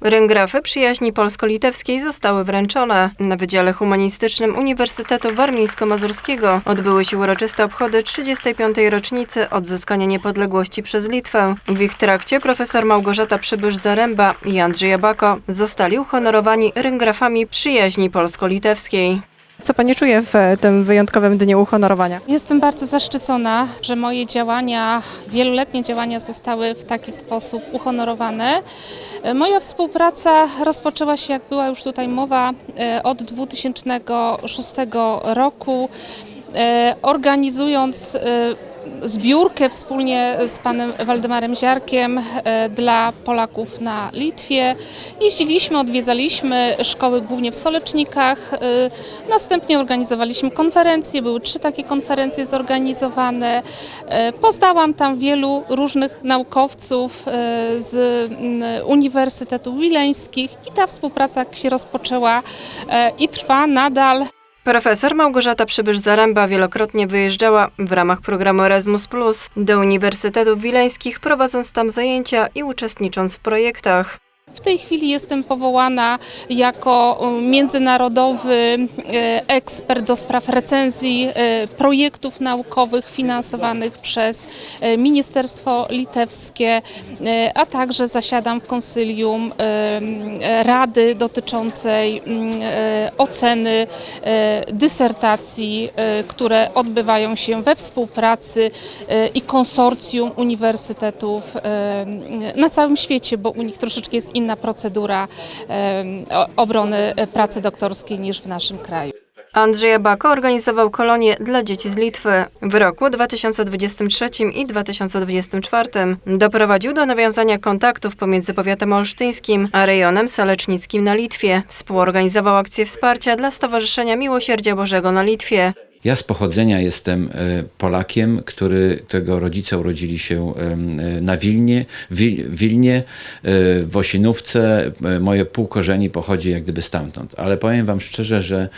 Ryngrafy przyjaźni polsko-litewskiej zostały wręczone. Na Wydziale Humanistycznym Uniwersytetu Warmińsko-Mazurskiego odbyły się uroczyste obchody 35. rocznicy odzyskania niepodległości przez Litwę. W ich trakcie profesor Małgorzata Przybysz-Zaręba i Andrzej Abako zostali uhonorowani ryngrafami przyjaźni polsko-litewskiej. Co pani czuje w tym wyjątkowym dniu uhonorowania? Jestem bardzo zaszczycona, że moje działania, wieloletnie działania zostały w taki sposób uhonorowane. Moja współpraca rozpoczęła się, jak była już tutaj mowa, e, od 2006 roku, e, organizując e, zbiórkę wspólnie z panem Waldemarem Ziarkiem e, dla Polaków na Litwie. Jeździliśmy, odwiedzaliśmy szkoły głównie w Solecznikach, e, następnie organizowaliśmy konferencje, były trzy takie konferencje zorganizowane. E, Poznałam tam wielu różnych naukowców z Uniwersytetów Wileńskich i ta współpraca się rozpoczęła i trwa nadal. Profesor Małgorzata Przybysz-Zaręba wielokrotnie wyjeżdżała w ramach programu Erasmus Plus do Uniwersytetów Wileńskich, prowadząc tam zajęcia i uczestnicząc w projektach. W tej chwili jestem powołana jako e, międzynarodowy e, ekspert do spraw recenzji e, projektów naukowych finansowanych przez Ministerstwo Litewskie, a także zasiadam w konsylium Rady dotyczącej m, e, oceny dysertacji, które odbywają się we współpracy i konsorcjum uniwersytetów na całym świecie, bo u nich troszeczkę jest inna procedura obrony pracy doktorskiej niż w naszym kraju. Andrzej Abako organizował kolonie dla dzieci z Litwy. W roku 2023 i 2024 doprowadził do nawiązania kontaktów pomiędzy powiatem olsztyńskim a rejonem salecznickim na Litwie. Współorganizował akcję wsparcia dla Stowarzyszenia Miłosierdzia Bożego na Litwie. Ja z pochodzenia jestem e, Polakiem, który, którego rodzice urodzili się e, na Wilnie, Wil, Wilnie e, w Osinówce. Moje pół korzeni pochodzi jak gdyby stamtąd. Ale powiem wam szczerze, że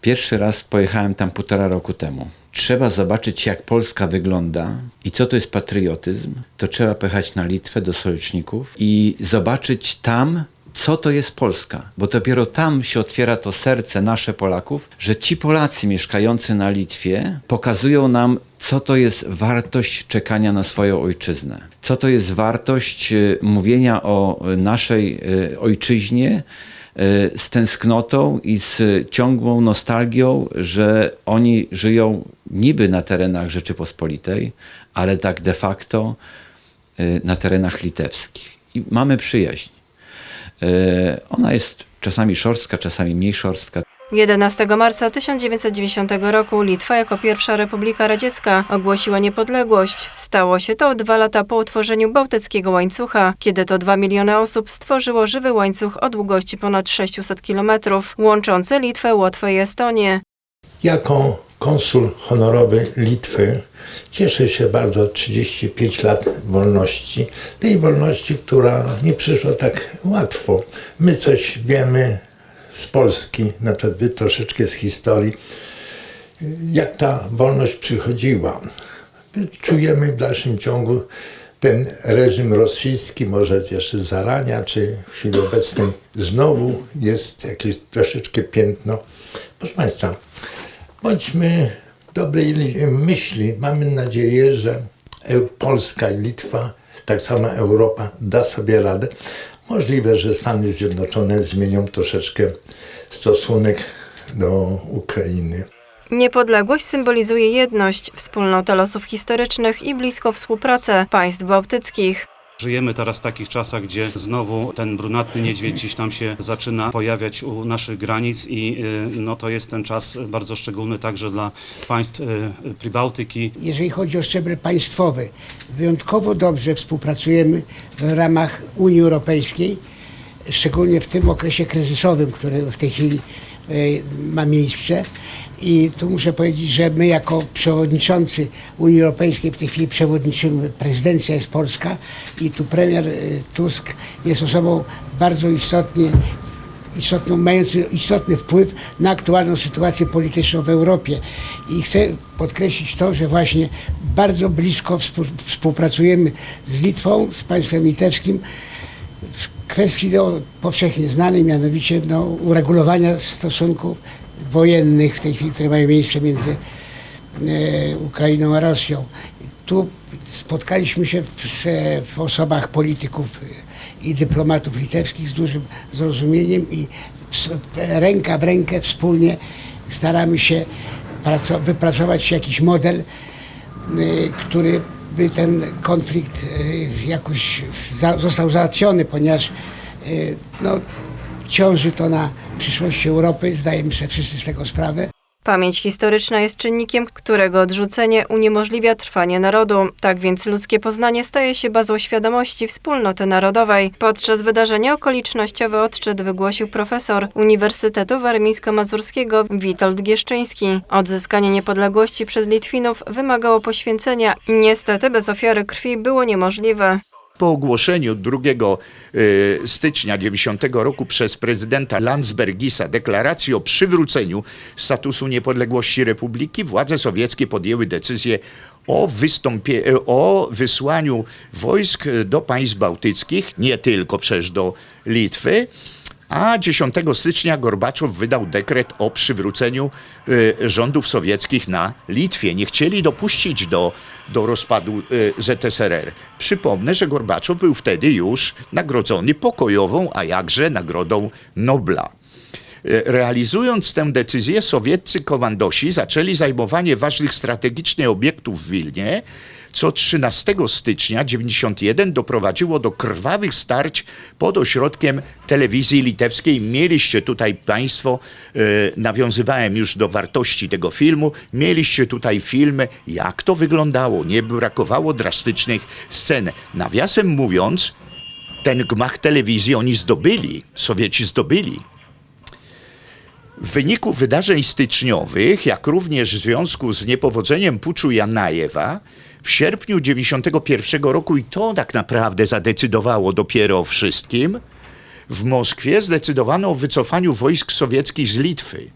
pierwszy raz pojechałem tam półtora roku temu. Trzeba zobaczyć, jak Polska wygląda i co to jest patriotyzm. To trzeba pojechać na Litwę do sojuszników i zobaczyć tam, co to jest Polska, bo dopiero tam się otwiera to serce nasze Polaków, że ci Polacy mieszkający na Litwie pokazują nam, co to jest wartość czekania na swoją ojczyznę, co to jest wartość e, mówienia o e, naszej e, ojczyźnie z tęsknotą i z ciągłą nostalgią, że oni żyją niby na terenach Rzeczypospolitej, ale tak de facto na terenach litewskich. I mamy przyjaźń. E, Ona jest czasami szorstka, czasami mniej szorstka. 11 marca 1990 roku Litwa jako pierwsza Republika Radziecka ogłosiła niepodległość. Stało się to dwa lata po utworzeniu Bałtyckiego Łańcucha, kiedy to 2 miliony osób stworzyło żywy łańcuch o długości ponad 600 kilometrów, łączący Litwę, Łotwę i Estonię. Jako konsul honorowy Litwy cieszę się bardzo 35 lat wolności. Tej wolności, która nie przyszła tak łatwo. My coś wiemy z Polski, na przykład wy troszeczkę z historii, jak ta wolność przychodziła. Czujemy w dalszym ciągu ten reżim rosyjski, może jeszcze zarania, czy w chwili obecnej znowu jest jakieś troszeczkę piętno. Proszę Państwa, bądźmy dobrej li- myśli. Mamy nadzieję, że Polska i Litwa, tak samo Europa, da sobie radę. Możliwe, że Stany Zjednoczone zmienią troszeczkę stosunek do Ukrainy. Niepodległość symbolizuje jedność, wspólnotę losów historycznych i bliską współpracę państw bałtyckich. Żyjemy teraz w takich czasach, gdzie znowu ten brunatny niedźwiedź gdzieś tam się zaczyna pojawiać u naszych granic i y, no, to jest ten czas bardzo szczególny także dla państw y, Pribałtyki. jeżeli chodzi o szczebel państwowy, wyjątkowo dobrze współpracujemy w ramach Unii Europejskiej, szczególnie w tym okresie kryzysowym, który w tej chwili ma miejsce. I tu muszę powiedzieć, że my jako przewodniczący Unii Europejskiej, w tej chwili przewodniczymy, prezydencja jest polska i tu premier e, Tusk jest osobą bardzo istotnie istotną, mający istotny wpływ na aktualną sytuację polityczną w Europie. I chcę podkreślić to, że właśnie bardzo blisko współ- współpracujemy z Litwą, z państwem litewskim kwestii no, powszechnie znanej, mianowicie no, uregulowania stosunków wojennych w tej chwili, które mają miejsce między e, Ukrainą a Rosją. Tu spotkaliśmy się w, w osobach polityków i dyplomatów litewskich z dużym zrozumieniem i w, ręka w rękę wspólnie staramy się praco- wypracować jakiś model, y, który by ten konflikt y, jakoś został załatwiony, ponieważ y, no, ciąży to na przyszłości Europy, zdajemy sobie wszyscy z tego sprawę. Pamięć historyczna jest czynnikiem, którego odrzucenie uniemożliwia trwanie narodu. Tak więc ludzkie poznanie staje się bazą świadomości wspólnoty narodowej. Podczas wydarzenia okolicznościowy odczyt wygłosił profesor Uniwersytetu Warmińsko-Mazurskiego Witold Gieszczyński. Odzyskanie niepodległości przez Litwinów wymagało poświęcenia. Niestety bez ofiary krwi było niemożliwe. Po ogłoszeniu 2 y, stycznia 90 roku przez prezydenta Landsbergisa deklaracji o przywróceniu statusu niepodległości republiki, władze sowieckie podjęły decyzję o, wystąpie, y, o wysłaniu wojsk do państw bałtyckich, nie tylko przecież do Litwy, a 10 stycznia Gorbaczow wydał dekret o przywróceniu y, rządów sowieckich na Litwie. Nie chcieli dopuścić do, do rozpadu y, ZSRR. Przypomnę, że Gorbaczow był wtedy już nagrodzony pokojową, a jakże nagrodą Nobla. Y, Realizując tę decyzję, sowieccy komandosi zaczęli zajmowanie ważnych strategicznie obiektów w Wilnie, co 13 stycznia 91 doprowadziło do krwawych starć pod ośrodkiem telewizji litewskiej. Mieliście tutaj Państwo, e, nawiązywałem już do wartości tego filmu, mieliście tutaj filmy, jak to wyglądało. Nie brakowało drastycznych scen. Nawiasem mówiąc, ten gmach telewizji oni zdobyli, Sowieci zdobyli. W wyniku wydarzeń styczniowych, jak również w związku z niepowodzeniem puczu Janajewa, w sierpniu 1991 roku, i to tak naprawdę zadecydowało dopiero o wszystkim, w Moskwie zdecydowano o wycofaniu wojsk sowieckich z Litwy.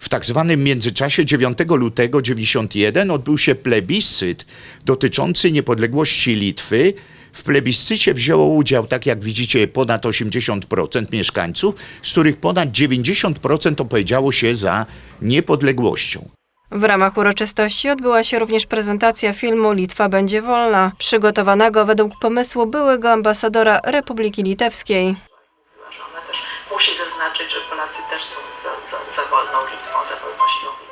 W tak zwanym międzyczasie 9 lutego 91 odbył się plebiscyt dotyczący niepodległości Litwy. W plebiscycie wzięło udział, tak jak widzicie, ponad 80% mieszkańców, z których ponad 90% opowiedziało się za niepodległością. W ramach uroczystości odbyła się również prezentacja filmu Litwa będzie wolna, przygotowanego według pomysłu byłego ambasadora Republiki Litewskiej. że ona też musi zaznaczyć, że Polacy też są za, za, za wolną Litwą, za wolnością